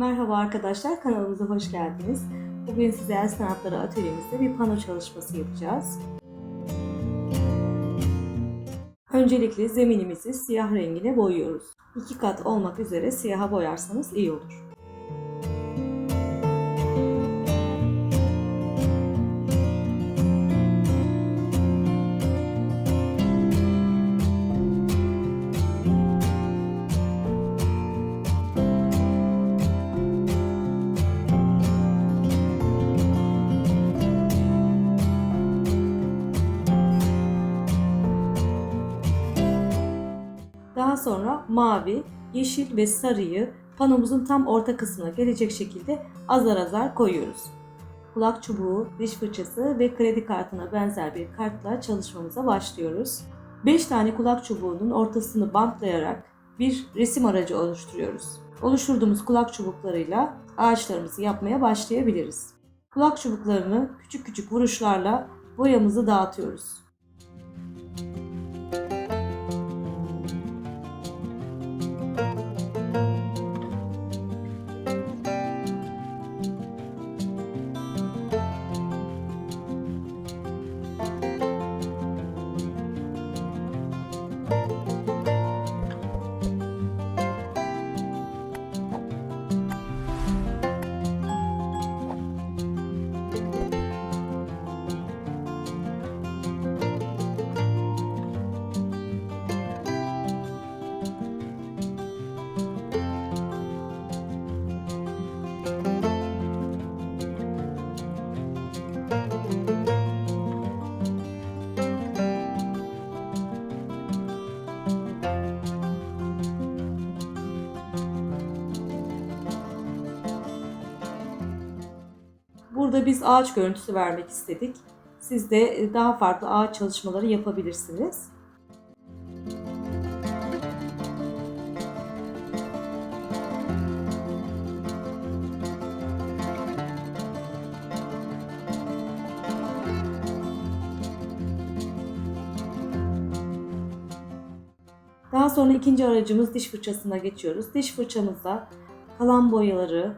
Merhaba arkadaşlar, kanalımıza hoş geldiniz. Bugün size el sanatları atölyemizde bir pano çalışması yapacağız. Öncelikle zeminimizi siyah rengine boyuyoruz. İki kat olmak üzere siyaha boyarsanız iyi olur. Sonra mavi, yeşil ve sarıyı panomuzun tam orta kısmına gelecek şekilde azar azar koyuyoruz. Kulak çubuğu, diş fırçası ve kredi kartına benzer bir kartla çalışmamıza başlıyoruz. 5 tane kulak çubuğunun ortasını bantlayarak bir resim aracı oluşturuyoruz. Oluşturduğumuz kulak çubuklarıyla ağaçlarımızı yapmaya başlayabiliriz. Kulak çubuklarını küçük küçük vuruşlarla boyamızı dağıtıyoruz. Burada biz ağaç görüntüsü vermek istedik. Siz de e, daha farklı ağaç çalışmaları yapabilirsiniz. Daha sonra ikinci aracımız diş fırçasına geçiyoruz. Diş fırçamızda kalan boyaları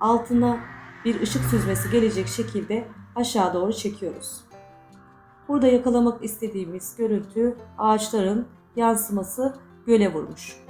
altına bir ışık süzmesi gelecek şekilde aşağı doğru çekiyoruz. Burada yakalamak istediğimiz görüntü ağaçların yansıması göle vurmuş.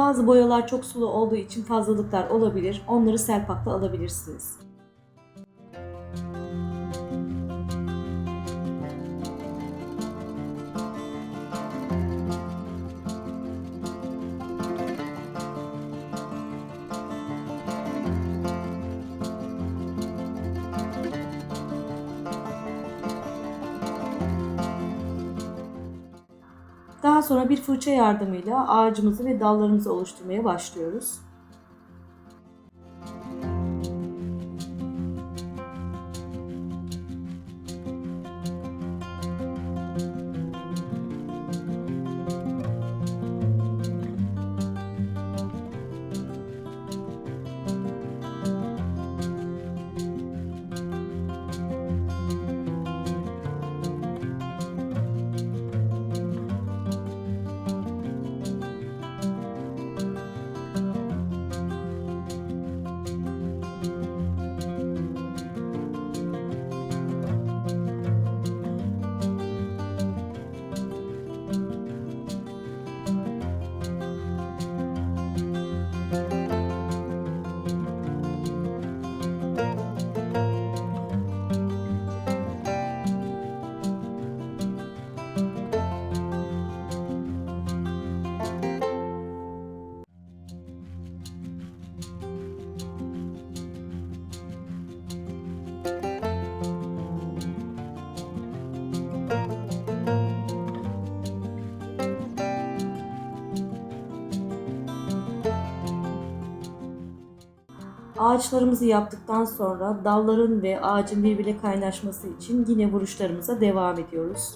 Bazı boyalar çok sulu olduğu için fazlalıklar olabilir. Onları selpakla alabilirsiniz. Sonra bir fırça yardımıyla ağacımızı ve dallarımızı oluşturmaya başlıyoruz. Ağaçlarımızı yaptıktan sonra dalların ve ağacın birbirine kaynaşması için yine vuruşlarımıza devam ediyoruz.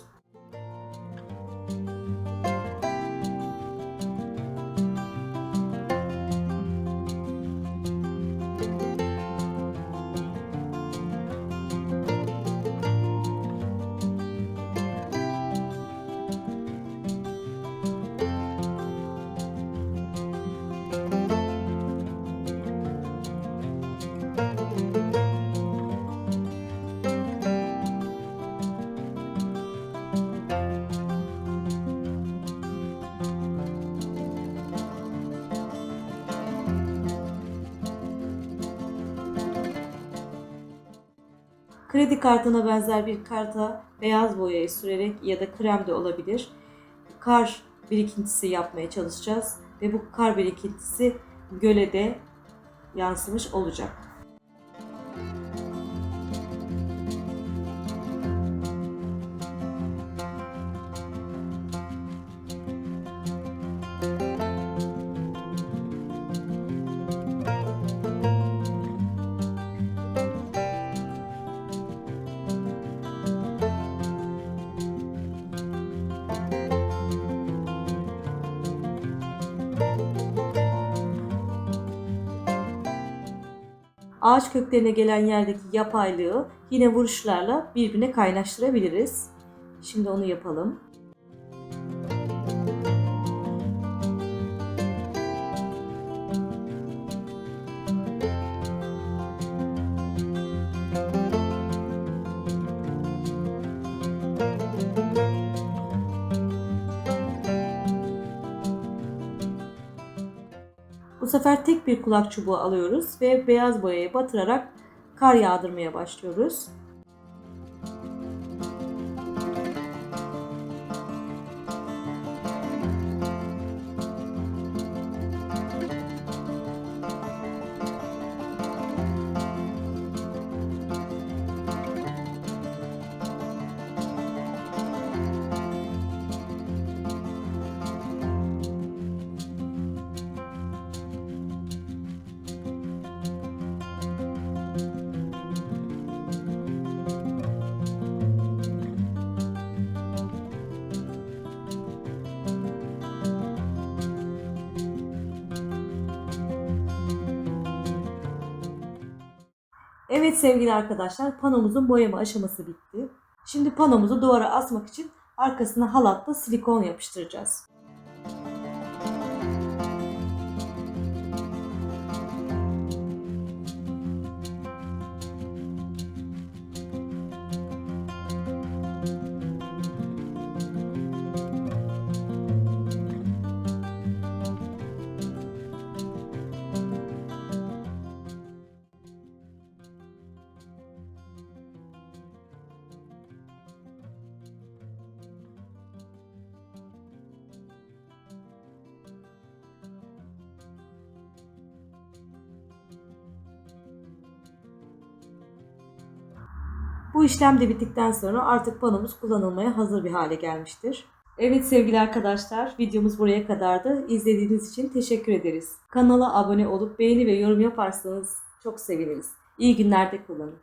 Kredi kartına benzer bir karta beyaz boyayı sürerek ya da krem de olabilir. Kar birikintisi yapmaya çalışacağız ve bu kar birikintisi göle de yansımış olacak. Ağaç köklerine gelen yerdeki yapaylığı yine vuruşlarla birbirine kaynaştırabiliriz. Şimdi onu yapalım. Sefer tek bir kulak çubuğu alıyoruz ve beyaz boyaya batırarak kar yağdırmaya başlıyoruz. Evet sevgili arkadaşlar panomuzun boyama aşaması bitti. Şimdi panomuzu duvara asmak için arkasına halatla silikon yapıştıracağız. Bu işlem de bittikten sonra artık panomuz kullanılmaya hazır bir hale gelmiştir. Evet sevgili arkadaşlar videomuz buraya kadardı. İzlediğiniz için teşekkür ederiz. Kanala abone olup beğeni ve yorum yaparsanız çok seviniriz. İyi günlerde kullanın.